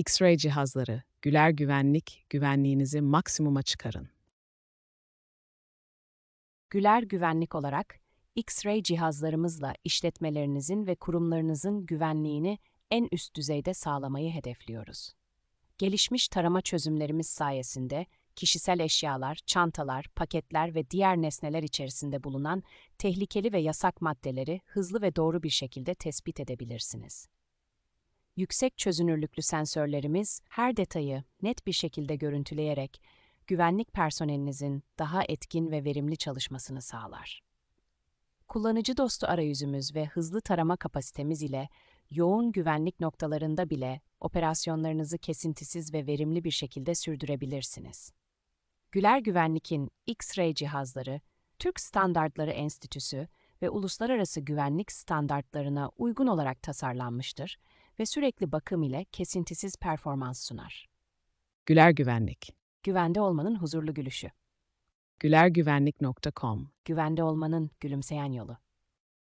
X-ray cihazları, Güler Güvenlik, güvenliğinizi maksimuma çıkarın. Güler Güvenlik olarak X-ray cihazlarımızla işletmelerinizin ve kurumlarınızın güvenliğini en üst düzeyde sağlamayı hedefliyoruz. Gelişmiş tarama çözümlerimiz sayesinde kişisel eşyalar, çantalar, paketler ve diğer nesneler içerisinde bulunan tehlikeli ve yasak maddeleri hızlı ve doğru bir şekilde tespit edebilirsiniz. Yüksek çözünürlüklü sensörlerimiz her detayı net bir şekilde görüntüleyerek güvenlik personelinizin daha etkin ve verimli çalışmasını sağlar. Kullanıcı dostu arayüzümüz ve hızlı tarama kapasitemiz ile yoğun güvenlik noktalarında bile operasyonlarınızı kesintisiz ve verimli bir şekilde sürdürebilirsiniz. Güler Güvenlik'in X-ray cihazları, Türk Standartları Enstitüsü ve uluslararası güvenlik standartlarına uygun olarak tasarlanmıştır ve sürekli bakım ile kesintisiz performans sunar. Güler Güvenlik, Güvende olmanın huzurlu gülüşü. gülergüvenlik.com Güvende olmanın gülümseyen yolu.